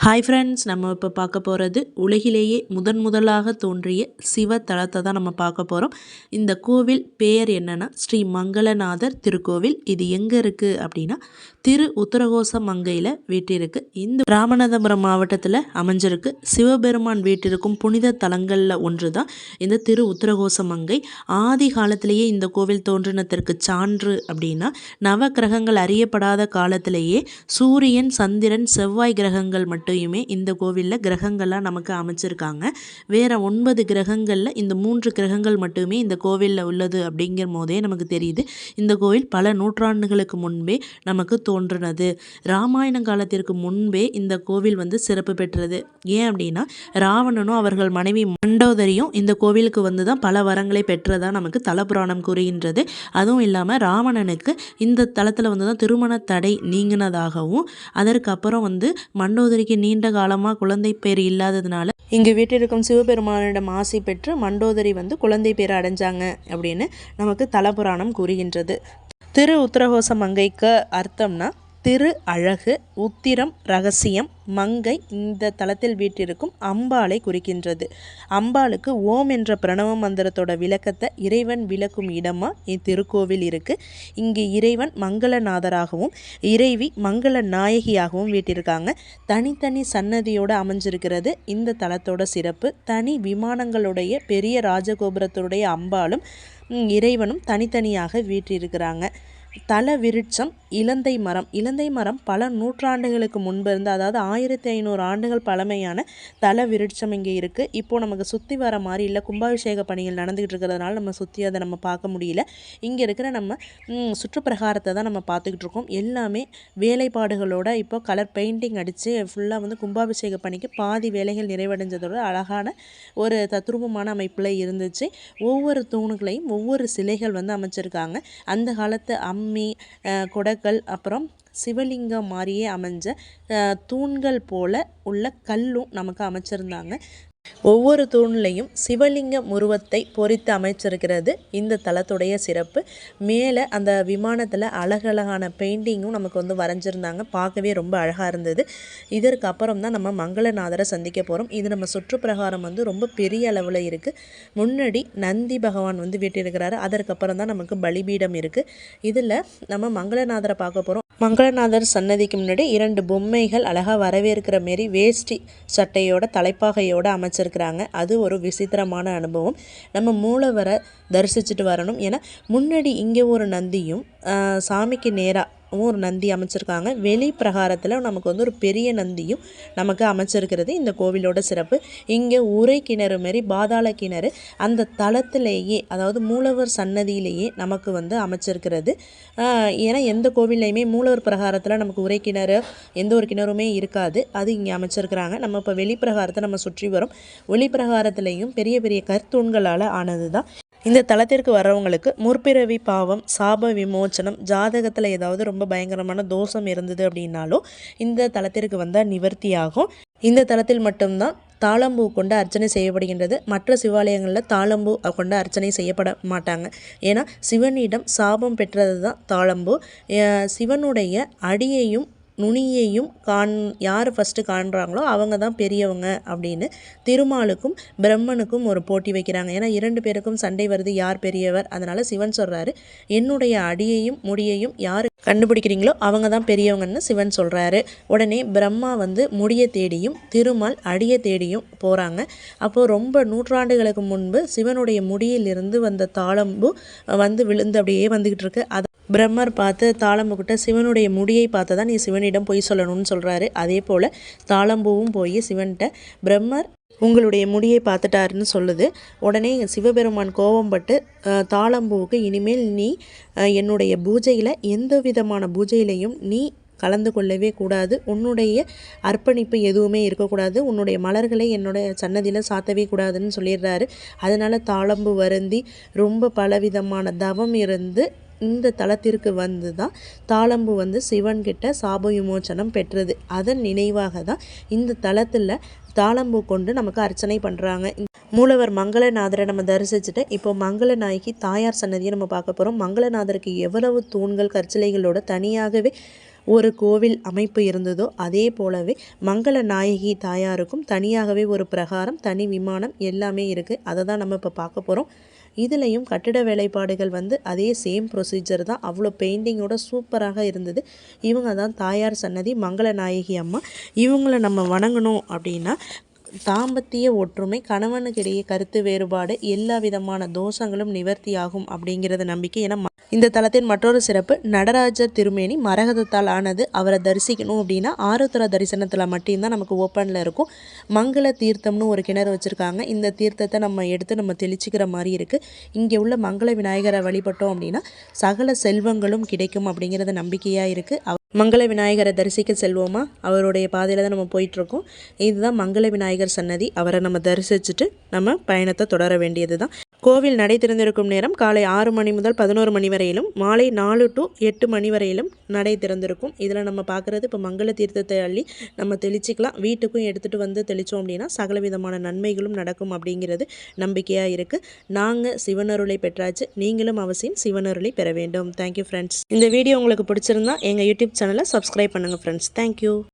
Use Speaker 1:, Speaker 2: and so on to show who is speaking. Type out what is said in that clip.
Speaker 1: Hi friends நம்ம இப்போ பார்க்க போகிறது உலகிலேயே முதன் முதலாக தோன்றிய சிவ தலத்தை தான் நம்ம பார்க்க போகிறோம் இந்த கோவில் பெயர் என்னென்னா ஸ்ரீ மங்களநாதர் திருக்கோவில். இது எங்கே இருக்குது அப்படின்னா திரு உத்தரகோச மங்கையில் வீட்டிருக்கு. இந்த ராமநாதபுரம் மாவட்டத்தில் அமைஞ்சிருக்கு. சிவபெருமான் வீட்டிற்கும் புனித தலங்களில் ஒன்று தான் இந்த திரு உத்தரகோச மங்கை. ஆதி காலத்திலேயே இந்த கோவில் தோன்றினத்திற்கு சான்று அப்படின்னா நவ கிரகங்கள் அறியப்படாத காலத்திலேயே சூரியன் சந்திரன் செவ்வாய் கிரகங்கள் மட்டும் மட்டுமே இந்த கோவிலில் கிரகங்கள்லாம் நமக்கு அமைச்சிருக்காங்க. வேறு ஒன்பது கிரகங்களில் இந்த மூன்று கிரகங்கள் மட்டுமே இந்த கோவிலில் உள்ளது அப்படிங்கிற போதே நமக்கு தெரியுது. இந்த கோவில் பல நூற்றாண்டுகளுக்கு முன்பே நமக்கு தோன்றினது. ராமாயண காலத்திற்கு முன்பே இந்த கோவில் வந்து சிறப்பு பெற்றது. ஏன் அப்படின்னா ராவணனும் அவர்கள் மனைவி மண்டோதரியும் இந்த கோவிலுக்கு வந்து தான் பல வரங்களை பெற்றதாக நமக்கு தலபுராணம் கூறுகின்றது. அதுவும் இல்லாமல் ராவணனுக்கு இந்த தளத்தில் வந்து தான் திருமண தடை நீங்கினதாகவும் அதற்கப்புறம் வந்து மண்டோதரிக்கு நீண்ட காலமாக குழந்தை பேர் இல்லாததுனால இங்கு வீட்டிற்கும் சிவபெருமானிடம் ஆசை பெற்று மண்டோதரி வந்து குழந்தை பேர் அடைஞ்சாங்க அப்படின்னு நமக்கு தலபுராணம் கூறுகின்றது. திரு உத்தரகோச மங்கைக்கு அர்த்தம்னா திரு அழகு உத்திரம் ரகசியம் மங்கை இந்த தளத்தில் வீட்டிற்கும் அம்பாளை குறிக்கின்றது. அம்பாளுக்கு ஓம் என்ற பிரணவ மந்திரத்தோட விளக்கத்தை இறைவன் விளக்கும் இடமா இத்திருக்கோவில் இருக்கு. இங்கு இறைவன் மங்களநாதராகவும் இறைவி மங்கள நாயகியாகவும் வீட்டிருக்காங்க தனித்தனி சன்னதியோடு அமைஞ்சிருக்கிறது இந்த தலத்தோட சிறப்பு. தனி விமானங்களுடைய பெரிய ராஜகோபுரத்துடைய அம்பாலும் இறைவனும் தனித்தனியாக வீற்றிருக்கிறாங்க. தல விருட்சம் இலந்தை மரம். இலந்தை மரம் பல நூற்றாண்டுகளுக்கு முன்பு இருந்து அதாவது ஆயிரத்தி ஐநூறு ஆண்டுகள் பழமையான தல விருட்சம் இங்கே இருக்குது இப்போது நமக்கு சுற்றி வர மாதிரி இல்லை கும்பாபிஷேக பணிகள் நடந்துகிட்டு இருக்கிறதுனால நம்ம சுற்றி அதை நம்ம பார்க்க முடியல. இங்கே இருக்கிற நம்ம சுற்றுப்பிரகாரத்தை தான் நம்ம பார்த்துக்கிட்டு இருக்கோம். எல்லாமே வேலைப்பாடுகளோட இப்போ கலர் பெயிண்டிங் அடித்து ஃபுல்லாக வந்து கும்பாபிஷேக பணிக்கு பாதி வேலைகள் நிறைவடைஞ்சதோட அழகான ஒரு தத்ரூபமான அமைப்பில் இருந்துச்சு. ஒவ்வொரு தூணுகளையும் ஒவ்வொரு சிலைகள் வந்து அமைச்சிருக்காங்க. அந்த காலத்து அம் அம்மி குடக்கல் அப்புறம் சிவலிங்கம் மாதிரியே அமைஞ்ச தூண்கள் போல் உள்ள கல்லும் நமக்கு அமைச்சிருந்தாங்க. ஒவ்வொரு தூண்லையும் சிவலிங்க உருவத்தை பொறித்து அமைச்சிருக்கிறது. இந்த தளத்துடைய சிறப்பு. மேலே அந்த விமானத்தில் அழகழகான பெயிண்டிங்கும் நமக்கு வந்து வரைஞ்சிருந்தாங்க. பார்க்கவே ரொம்ப அழகாக இருந்தது. இதற்கு அப்புறம் தான் நம்ம மங்களநாதரை சந்திக்க போகிறோம் இது நம்ம சுற்றுப்பிரகாரம் வந்து ரொம்ப பெரிய அளவில் இருக்குது முன்னாடி நந்தி பகவான் வந்து வீட்டிருக்கிறாரு அதற்கப்புறம் தான் நமக்கு பலிபீடம் இருக்குது இதில் நம்ம மங்களநாதரை பார்க்க போகிறோம் மங்களநாதர் சன்னதிக்கு முன்னாடி இரண்டு பொம்மைகள் அழகாக வரவேற்கிற மாரி வேஷ்டி சட்டையோட தலைப்பாகையோடு அமைச்சிருக்கிறாங்க. அது ஒரு விசித்திரமான அனுபவம். நம்ம மூலவரை தரிசிச்சுட்டு வரணும். ஏன்னா முன்னாடி இங்கே ஒரு நந்தியும் சாமிக்கு நேராக ஒரு நந்தி அமைச்சிருக்காங்க. வெளி பிரகாரத்தில் நமக்கு வந்து ஒரு பெரிய நந்தியும் நமக்கு அமைச்சிருக்கிறது. இந்த கோவிலோட சிறப்பு. இங்கே உரை கிணறு மாரி பாதாள கிணறு அந்த தளத்திலேயே அதாவது மூலவர் சன்னதியிலேயே நமக்கு வந்து அமைச்சிருக்கிறது. ஏன்னா எந்த கோவில்லையுமே மூலவர் பிரகாரத்தில் நமக்கு உரை கிணறு எந்த ஒரு கிணறுமே இருக்காது. அது இங்கே அமைச்சிருக்கிறாங்க. நம்ம இப்போ வெளிப்பிரகாரத்தை நம்ம சுற்றி வரோம். ஒளிப்பிரகாரத்துலேயும் பெரிய பெரிய கருத்தூண்களால் ஆனது தான் இந்த தளத்திற்கு வர்றவங்களுக்கு முற்பிறவி பாவம் சாப விமோச்சனம் ஜாதகத்தில் ஏதாவது ரொம்ப பயங்கரமான தோஷம் இருந்தது அப்படின்னாலும் இந்த தளத்திற்கு வந்தால் நிவர்த்தி ஆகும் இந்த தளத்தில் மட்டும்தான் தாளம்பூ கொண்டு அர்ச்சனை செய்யப்படுகின்றது. மற்ற சிவாலயங்களில் தாளம்பூ கொண்டு அர்ச்சனை செய்யப்பட மாட்டாங்க. ஏன்னா சிவனிடம் சாபம் பெற்றது தான் தாளம்பூ சிவனுடைய அடியையும் நுனியையும் காண் யார் ஃபஸ்ட்டு காண்றாங்களோ அவங்க தான் பெரியவங்க அப்படின்னு திருமாலுக்கும் பிரம்மனுக்கும் ஒரு போட்டி வைக்கிறாங்க. ஏன்னா இரண்டு பேருக்கும் சண்டை வருது யார் பெரியவர்? அதனால் சிவன் சொல்கிறாரு என்னுடைய அடியையும் முடியையும் யார் கண்டுபிடிக்கிறீங்களோ அவங்க தான் பெரியவங்கன்னு சிவன் சொல்கிறாரு உடனே பிரம்மா வந்து முடிய தேடியும் திருமால் அடிய தேடியும் போகிறாங்க அப்போது ரொம்ப நூற்றாண்டுகளுக்கு முன்பு சிவனுடைய முடியிலிருந்து வந்த தாளம்பு வந்து விழுந்து அப்படியே வந்துக்கிட்டு இருக்கு. அதை பிரம்மர் பார்த்து தாளம்புக்கிட்ட சிவனுடைய முடியை பார்த்து தான் நீ சிவனிடம் பொய் சொல்லணும்னு சொல்கிறாரு அதே போல் தாளம்பூவும் போய் சிவன்கிட்ட பிரம்மர் உங்களுடைய முடியை பார்த்துட்டாருன்னு சொல்லுது. உடனே சிவபெருமான் கோபப்பட்டு தாளம்பூவுக்கு இனிமேல் நீ என்னுடைய பூஜையில் எந்த விதமான பூஜையிலையும் நீ கலந்து கொள்ளவே கூடாது. உன்னுடைய அர்ப்பணிப்பு எதுவுமே இருக்கக்கூடாது. உன்னுடைய மலர்களை என்னுடைய சன்னதியில் சாத்தவே கூடாதுன்னு சொல்லிடுறாரு. அதனால் தாளம்பு வருந்தி ரொம்ப பலவிதமான தவம் இருந்து இந்த தலத்திற்கு வந்து தான் தாளம்பு வந்து சிவன்கிட்ட சாப விமோச்சனம் பெற்றது. அதன் நினைவாக தான் இந்த தலத்தில் தாளம்பூ கொண்டு நமக்கு அர்ச்சனை பண்ணுறாங்க மூலவர் மங்களநாதரை நம்ம தரிசிச்சுட்டு இப்போ மங்களநாயகி தாயார் சன்னதியை நம்ம பார்க்க போகிறோம் மங்களநாதருக்கு எவ்வளவு தூண்கள் கற்சிலைகளோட தனியாகவே ஒரு கோவில் அமைப்பு இருந்ததோ அதே போலவே மங்கள நாயகி தாயாருக்கும் தனியாகவே ஒரு பிரகாரம் தனி விமானம் எல்லாமே இருக்குது அதை தான் நம்ம இப்போ பார்க்க போகிறோம் இதுலேயும் கட்டிட வேலைப்பாடுகள் வந்து அதே சேம் ப்ரொசீஜர் தான். அவ்வளோ பெயிண்டிங்கோட சூப்பராக இருந்தது. இவங்க தான் தாயார் சன்னதி மங்கள நாயகி அம்மா. இவங்கள நம்ம வணங்கணும் அப்படின்னா தாம்பத்திய ஒற்றுமை கணவனுக்கிடையே கருத்து வேறுபாடு எல்லா விதமான தோஷங்களும் நிவர்த்தியாகும் அப்படிங்கிறது நம்பிக்கை ஏன்னா இந்த தலத்தின் மற்றொரு சிறப்பு நடராஜர் திருமேனி மரகதத்தால் ஆனது அவரை தரிசிக்கணும் அப்படின்னா ஆருத்ரா தரிசனத்தில் மட்டும்தான் நமக்கு ஓப்பனில் இருக்கும். மங்கள தீர்த்தம்னு ஒரு கிணறு வச்சுருக்காங்க. இந்த தீர்த்தத்தை நம்ம எடுத்து நம்ம தெளிச்சிக்கிற மாதிரி இருக்குது இங்கே உள்ள மங்கள விநாயகரை வழிபட்டோம் அப்படின்னா சகல செல்வங்களும் கிடைக்கும் அப்படிங்கிறது நம்பிக்கையாக இருக்குது மங்கள விநாயகரை தரிசிக்க செல்வோமா? அவருடைய பாதையில் தான் நம்ம போயிட்டுருக்கோம். இதுதான் மங்கள விநாயகர் சன்னதி. அவரை நம்ம தரிசிச்சுட்டு நம்ம பயணத்தை தொடர வேண்டியது தான் கோவில் நடை திறந்திருக்கும் நேரம் காலை ஆறு மணி முதல் பதினோரு மணி வரையிலும் மாலை நாலு டு எட்டு மணி வரையிலும் நடை திறந்திருக்கும். இதில் நம்ம பார்க்குறது இப்போ மங்கள தீர்த்தத்தை அள்ளி நம்ம தெளிச்சிக்கலாம். வீட்டுக்கும் எடுத்துகிட்டு வந்து தெளித்தோம் அப்படின்னா சகல விதமான நன்மைகளும் நடக்கும் அப்படிங்கிறது நம்பிக்கையாக இருக்குது நாங்கள் சிவனருளை பெற்றாச்சு. நீங்களும் அவசியம் சிவனருளை பெற வேண்டும். தேங்க்யூ ஃப்ரெண்ட்ஸ் இந்த வீடியோ உங்களுக்கு பிடிச்சிருந்தா எங்கள் யூடியூப் சேனலை சப்ஸ்கிரைப் பண்ணுங்கள் ஃப்ரெண்ட்ஸ் தேங்க்யூ